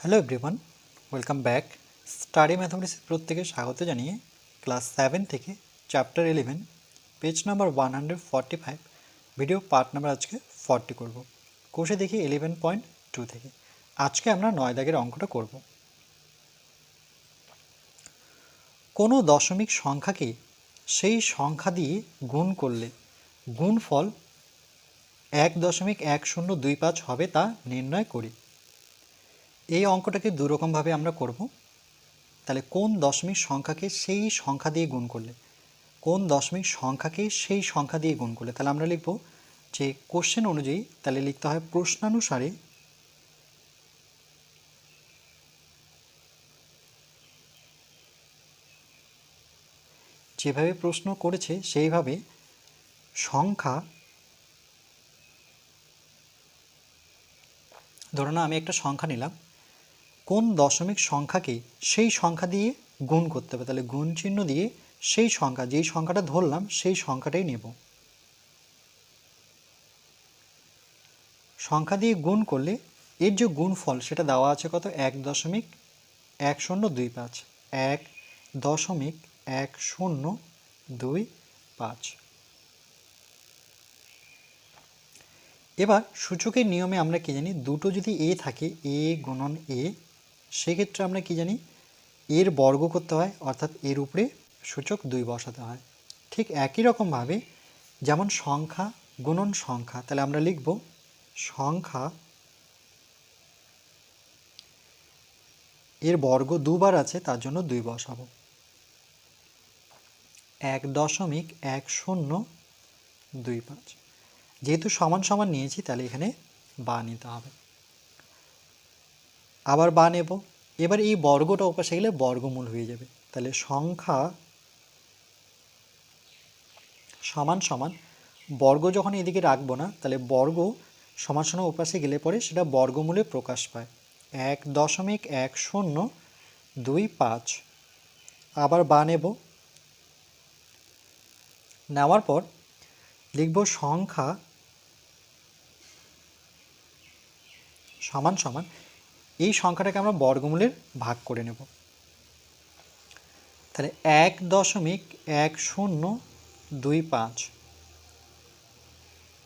Hello everyone welcome back study mathematics প্রত্যেকে স্বাগত জানিয়ে ক্লাস সেভেন থেকে chapter eleven page number one hundred forty five video part number আজকে forty করব। কোষে দেখি ইলেভেন পয়েন্ট টু থেকে। আজকে আমরা নয় দাগের অঙ্কটা করব। কোনো দশমিক সংখ্যাকে সেই সংখ্যা দিয়ে গুণ করলে গুণফল এক দশমিক এক শূন্য দুই পাঁচ হবে তা নির্ণয় করি। এই অঙ্কটাকে দুরকমভাবে আমরা করব। তাহলে কোন দশমিক সংখ্যাকে সেই সংখ্যা দিয়ে গুণ করলে? কোন দশমিক সংখ্যাকে সেই সংখ্যা দিয়ে গুণ করলে? তাহলে আমরা লিখব যে কোশ্চেন অনুযায়ী তাহলে লিখতে হয় প্রশ্নানুসারে যেভাবে প্রশ্ন করেছে সেইভাবে সংখ্যা ধরো না, আমি একটা সংখ্যা নিলাম। কোন দশমিক সংখ্যাকে সেই সংখ্যা দিয়ে গুণ করতে হবে? তাহলে গুণ চিহ্ন দিয়ে সেই সংখ্যা, যেই সংখ্যাটা ধরলাম, সেই সংখ্যাটাই নেব। সংখ্যা দিয়ে গুণ করলে এর যে গুণফল, সেটা দেওয়া আছে কত? এক দশমিক এক শূন্য দুই পাঁচ। এক দশমিক এক শূন্য দুই পাঁচ। এবার সূচকের নিয়মে আমরা কি জানি? দুটো যদি এ থাকে এ গুণন এ সেক্ষেত্রে আমরা কি জানি? এর বর্গ করতে হয়, অর্থাৎ এর উপরে সূচক দুই বসাতে হয়। ঠিক একই রকমভাবে যেমন সংখ্যা গুণন সংখ্যা, তাহলে আমরা লিখব সংখ্যা এর বর্গ দুবার আছে, তার জন্য দুই বসাবো। এক দশমিক এক শূন্য দুই পাঁচ। যেহেতু সমান সমান নিয়েছি, তাহলে এখানে বা নিতে হবে। আবার বা নেব। এবার এই বর্গটা ওপাশে গেলে বর্গমূল হয়ে যাবে। তাহলে সংখ্যা সমান সমান বর্গ যখন এদিকে রাখব না, তাহলে বর্গ সমান সমান ওপাশে গেলে পরে সেটা বর্গমূলে প্রকাশ পায়। এক দশমিক এক শূন্য দুই পাঁচ। আবার বা নেব। নেওয়ার পর লিখব সংখ্যা সমান সমান এই সংখ্যাটাকে আমরা বর্গমূলের ভাগ করে নেব। তাহলে এক দশমিক এক শূন্য দুই পাঁচ।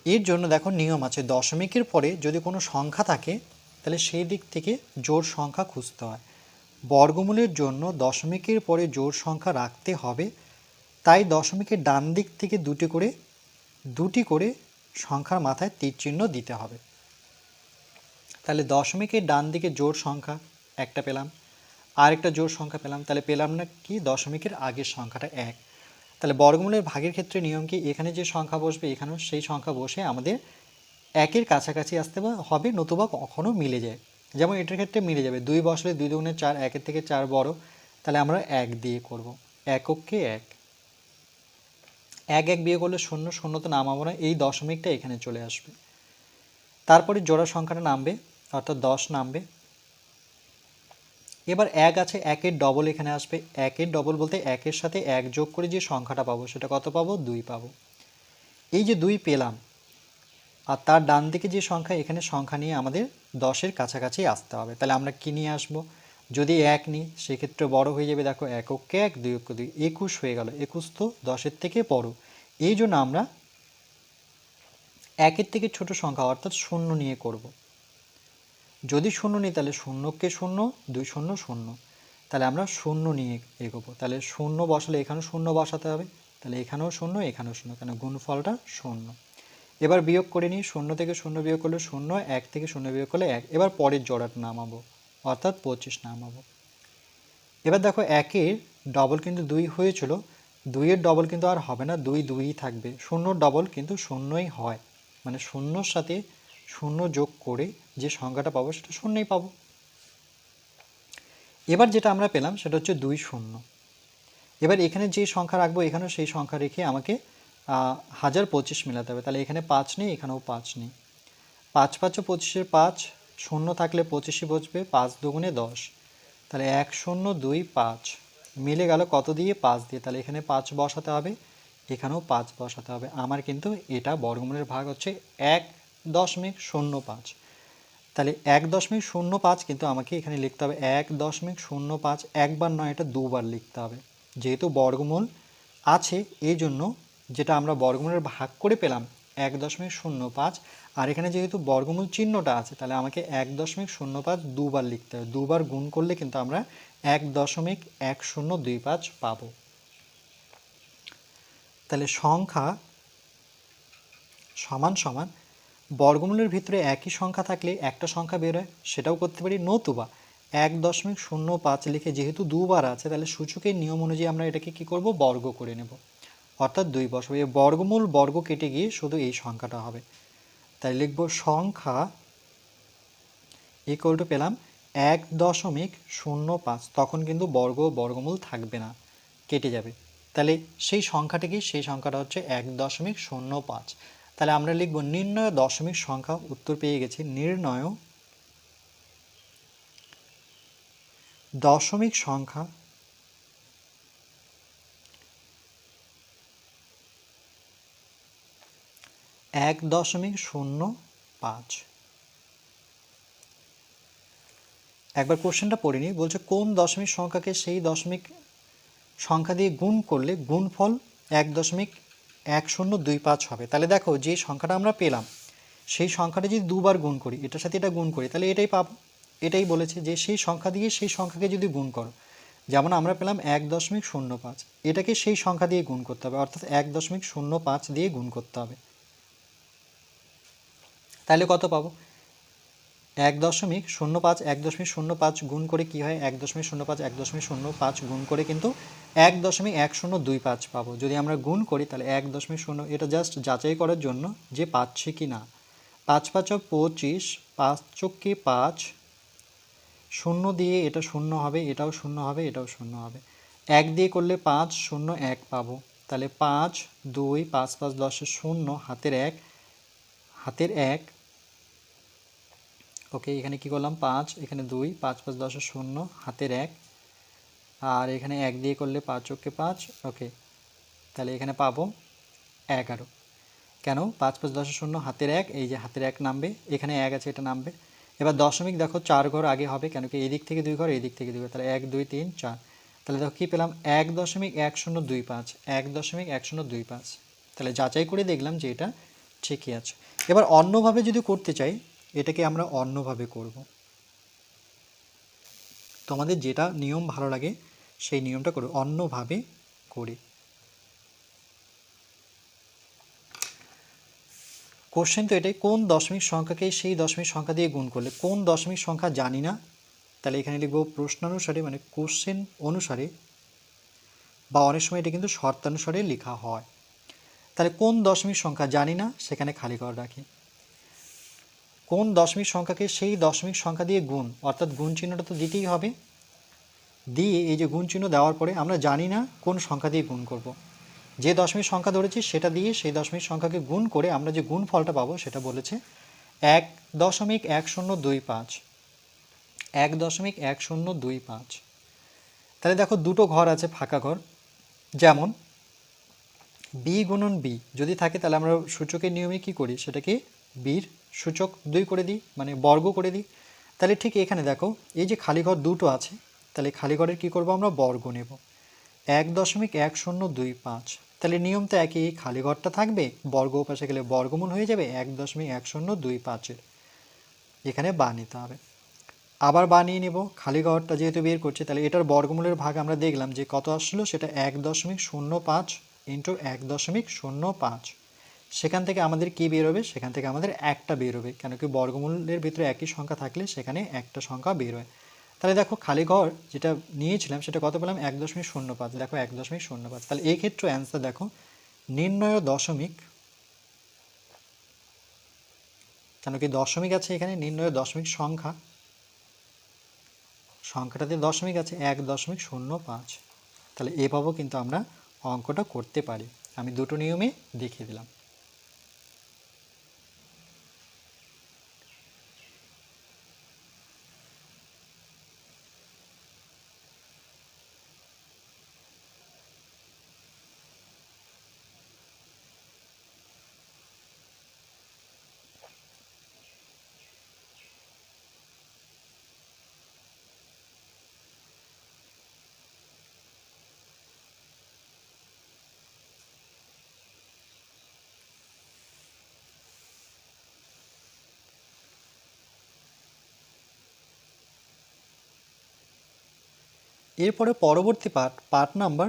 এর জন্য দেখো নিয়ম আছে, দশমিকের পরে যদি কোনো সংখ্যা থাকে, তাহলে সেই দিক থেকে জোর সংখ্যা খুঁজতে হয়। বর্গমূলের জন্য দশমিকের পরে জোর সংখ্যা রাখতে হবে, তাই দশমিকের ডান দিক থেকে দুটি করে দুটি করে সংখ্যার মাথায় তীর চিহ্ন দিতে হবে। তাহলে দশমিকের ডান দিকে জোড় সংখ্যা একটা পেলাম, আরেকটা জোড় সংখ্যা পেলাম, তাহলে পেলাম না কি? দশমিকের আগের সংখ্যাটা এক। তাহলে বর্গমূলের ভাগের ক্ষেত্রে নিয়ম কি? এখানে যে সংখ্যা বসবে, এখানেও সেই সংখ্যা বসে আমাদের একের কাছাকাছি আসতে হবে, নতুবা কখনও মিলে যায়। যেমন এটার ক্ষেত্রে মিলে যাবে। দুই বসলে দুই দুগুণে চার, একের থেকে চার বড়, তাহলে আমরা এক দিয়ে করব। এককে এক। এক এক বিয়ে করলে শূন্য শূন্য তো নামাবো না, এই দশমিকটা এখানে চলে আসবে। তারপরে জোড়া সংখ্যাটা নামবে। অর্থাৎ দশ নামবে। এবার এক আছে, একের ডবল এখানে আসবে। একের ডবল বলতে একের সাথে এক যোগ করে যে সংখ্যাটা পাবো, সেটা কত পাবো? দুই পাবো। এই যে দুই পেলাম, আর তার ডান দিকে যে সংখ্যা, এখানে সংখ্যা নিয়ে আমাদের দশের কাছাকাছি আসতে হবে। তাহলে আমরা কী নিয়ে আসব? যদি এক নিই, সেক্ষেত্রে বড় হয়ে যাবে, দেখো এককে এক, দুই অক্ষ দুই, একুশ হয়ে গেল। একুশ তো দশের থেকে বড়। এই জন্য আমরা একের থেকে ছোট সংখ্যা, অর্থাৎ শূন্য নিয়ে করব। যদি শূন্য নিই, তাহলে শূন্যকে শূন্য, দুই শূন্য শূন্য। তাহলে আমরা শূন্য নিয়ে এগোবো। তাহলে শূন্য বসালে এখানেও শূন্য বসাতে হবে। তাহলে এখানেও শূন্য এখানেও শূন্য, কেন গুণফলটা শূন্য। এবার বিয়োগ করে নিই, শূন্য থেকে শূন্য বিয়োগ করলে শূন্য, এক থেকে শূন্য বিয়োগ করলে এক। এবার পরের জোড়াটা নামাবো, অর্থাৎ পঁচিশ নামাবো। এবার দেখো একের ডবল কিন্তু দুই হয়েছিল। দুইয়ের ডবল কিন্তু আর হবে না, দুই দুই থাকবে। শূন্য ডবল কিন্তু শূন্যই হয়। মানে শূন্যর সাথে শূন্য যোগ করে যে সংখ্যাটা পাবো সেটা শূন্যই পাবো। এবার যেটা আমরা পেলাম সেটা হচ্ছে দুই শূন্য। এবার এখানে যে সংখ্যা রাখব, এখানেও সেই সংখ্যা রেখে আমাকে হাজার পঁচিশ মেলাতে হবে। তাহলে এখানে পাঁচ নেই, এখানেও পাঁচ নেই। পাঁচ পাঁচও পঁচিশের পাঁচ, শূন্য থাকলে পঁচিশে বসবে, পাঁচ দুগুণে দশ। তাহলে এক শূন্য দুই পাঁচ। মিলে গেল কত দিয়ে? পাঁচ দিয়ে। তাহলে এখানে পাঁচ বসাতে হবে, এখানেও পাঁচ বসাতে হবে। আমার কিন্তু এটা বর্গমূলের ভাগ হচ্ছে এক দশমিক শূন্য পাঁচ। তাহলে এক দশমিক শূন্য পাঁচ কিন্তু আমাকে এখানে লিখতে হবে এক দশমিক শূন্য পাঁচ, একবার নয়, এটা দুবার লিখতে হবে। যেহেতু বর্গমূল আছে, এই জন্য যেটা আমরা বর্গমূলের ভাগ করে পেলাম, এক দশমিক শূন্য পাঁচ, আর এখানে যেহেতু বর্গমূল চিহ্নটা আছে, তাহলে আমাকে এক দশমিক শূন্য পাঁচ দুবার লিখতে হবে। দুবার গুণ করলে কিন্তু আমরা এক দশমিক এক শূন্য দুই পাঁচ পাবো। তাহলে সংখ্যা সমান সমান বর্গমূলের ভিতরে একই সংখ্যা থাকলে একটা সংখ্যা বেরোয় সেটাও করতে পারি নতুবা। এক দশমিক শূন্য পাঁচ লিখে যেহেতু দুবার আছে, তাহলে সূচকের নিয়ম অনুযায়ী আমরা এটাকে কি করব? বর্গ করে নেব। অর্থাৎ দুই বসাবো এই বর্গমূল বর্গ কেটে গিয়ে শুধু এই সংখ্যাটা হবে। তাই লিখব সংখ্যা ইকুয়াল টু পেলাম এক দশমিক শূন্য পাঁচ। তখন কিন্তু বর্গ বর্গমূল থাকবে না, কেটে যাবে। তাহলে সেই সংখ্যাটা কি? সেই সংখ্যাটা হচ্ছে এক দশমিক শূন্য পাঁচ। তাহলে আমরা লিখব নির্ণয় দশমিক সংখ্যা উত্তর পেয়ে গেছি। নির্ণয় দশমিক সংখ্যা এক দশমিক শূন্য পাঁচ। একবার কোশ্চেনটা পড়িনি বলছে কোন দশমিক সংখ্যাকে সেই দশমিক সংখ্যা দিয়ে গুণ করলে গুণফল এক দশমিক এক শূন্য দুই পাঁচ হবে। তাহলে দেখো যে সংখ্যাটা আমরা পেলাম, সেই সংখ্যাটা যদি দুবার গুণ করি, এটার সাথে এটা গুণ করি, তাহলে এটাই পাবো, এটাই বলেছে যে সেই সংখ্যা দিয়ে সেই সংখ্যাকে যদি গুণ করো, যেমন আমরা পেলাম এক দশমিক শূন্য পাঁচ, এটাকে সেই সংখ্যা দিয়ে গুণ করতে হবে, অর্থাৎ এক দশমিক শূন্য পাঁচ দিয়ে গুণ করতে হবে। তাহলে কত পাবো? এক দশমিক শূন্য পাঁচ, এক দশমিক শূন্য পাঁচ গুণ করে কি হয়? এক দশমিক শূন্য পাঁচ, এক দশমিক শূন্য পাঁচ গুণ করে কিন্তু এক দশমিক এক শূন্য দুই পাঁচ পাবো। যদি আমরা গুণ করি, তাহলে এক দশমিক শূন্য, এটা জাস্ট যাচাই করার জন্য যে পাচ্ছি কি না। পাঁচ পাঁচক পঁচিশ, পাঁচ চক্কি পাঁচ, শূন্য দিয়ে এটা শূন্য হবে, এটাও শূন্য হবে, এটাও শূন্য হবে। এক দিয়ে করলে পাঁচ, শূন্য এক পাবো। তাহলে পাঁচ, দুই, পাঁচ পাঁচ দশের শূন্য, হাতের এক হাতের এক ওকে এখানে কি করলাম? পাঁচ, এখানে দুই, পাঁচ পাঁচ দশের শূন্য, হাতের এক। আর এখানে এক দিয়ে করলে পাঁচ ওকে পাঁচ ওকে তাহলে এখানে পাবো এগারো। কেন? পাঁচ পাঁচ দশের শূন্য, হাতের এক, এই যে হাতের এক নামবে, এখানে এক আছে, এটা নামবে। এবার দশমিক দেখো, চার ঘর আগে হবে, কেন কি এদিক থেকে দুই ঘর এই দিক থেকে দুই ঘর, তাহলে এক, দুই, তিন, চার। তাহলে দেখো কী পেলাম? এক দশমিক এক শূন্য দুই পাঁচ, এক দশমিক এক শূন্য দুই পাঁচ। তাহলে যাচাই করে দেখলাম যে এটা ঠিকই আছে। এবার অন্যভাবে যদি করতে চাই এটাকে আমরা অন্যভাবে করব। তোমাদের যেটা নিয়ম ভালো লাগে, সেই নিয়মটা করো অন্যভাবে করি। কোশ্চেন তো এটাই, কোন দশমিক সংখ্যাকে সেই দশমিক সংখ্যা দিয়ে গুণ করলে? কোন দশমিক সংখ্যা জানি না, তাহলে এখানে লিখব প্রশ্নানুসারে মানে কোশ্চেন অনুসারে, বা অনেক সময় এটা কিন্তু শর্তানুসারে লেখা হয়। তাহলে কোন দশমিক সংখ্যা জানি না, সেখানে খালি ঘর রাখি। কোন দশমিক সংখ্যাকে সেই দশমিক সংখ্যা দিয়ে গুণ, অর্থাৎ গুণ চিহ্নটা তো দিতেই হবে। দিয়ে এই যে গুণ চিহ্ন দেওয়ার পরে আমরা জানি না কোন সংখ্যা দিয়ে গুণ করব। যে দশমিক সংখ্যা ধরেছি সেটা দিয়ে সেই দশমিক সংখ্যাকে গুণ করে আমরা যে গুণ ফলটা পাবো সেটা বলেছে এক দশমিক এক শূন্য দুই পাঁচ। এক দশমিক এক শূন্য দুই পাঁচ। তাহলে দেখো দুটো ঘর আছে, ফাঁকা ঘর। যেমন বি গুণন বি, যদি থাকে তাহলে আমরা সূচকের নিয়মে কি করি? সেটাকে বির সূচক দুই করে দিই মানে বর্গ করে দিই। তাহলে ঠিক এখানে দেখো, এই যে খালি ঘর দুটো আছে, তাহলে খালি ঘরের কী করব আমরা? বর্গ নেব। এক দশমিক এক শূন্য দুই পাঁচ। তাহলে নিয়ম তো একই, খালি ঘরটা থাকবে, বর্গ পাশে গেলে বর্গমূল হয়ে যাবে এক দশমিক এক শূন্য দুই পাঁচের। এখানে বা নিতে হবে। আবার বানিয়ে নেব, খালি ঘরটা যেহেতু বের করছে, তাহলে এটার বর্গমূলের ভাগ আমরা দেখলাম যে কত আসলো? সেটা এক দশমিক শূন্য পাঁচ ইন্টু এক দশমিক শূন্য পাঁচ। সেখান থেকে আমাদের কি বেরোবে? সেখান থেকে আমাদের একটা বেরোবে। কেন কি বর্গমূলের ভিতরে একই সংখ্যা থাকলে সেখানে একটা সংখ্যা বেরোয়। তাহলে দেখো খালি ঘর যেটা নিয়েছিলাম সেটা কত পেলাম? এক দশমিক শূন্য পাঁচ। দেখো এক দশমিক শূন্য পাঁচ। তাহলে এই ক্ষেত্রে অ্যান্সার দেখো, নির্ণয় দশমিক, কেন কি দশমিক আছে এখানে? নির্ণয় দশমিক সংখ্যা, সংখ্যাটাতে দশমিক আছে, এক দশমিক শূন্য পাঁচ। তাহলে এভাবেও কিন্তু আমরা অঙ্কটা করতে পারি। আমি দুটো নিয়মে দেখিয়ে দিলাম। এরপরে পরবর্তী পার্ট পার্ট নাম্বার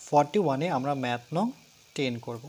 ফর্টি ওয়ানে আমরা ম্যাথ নং টেন করব।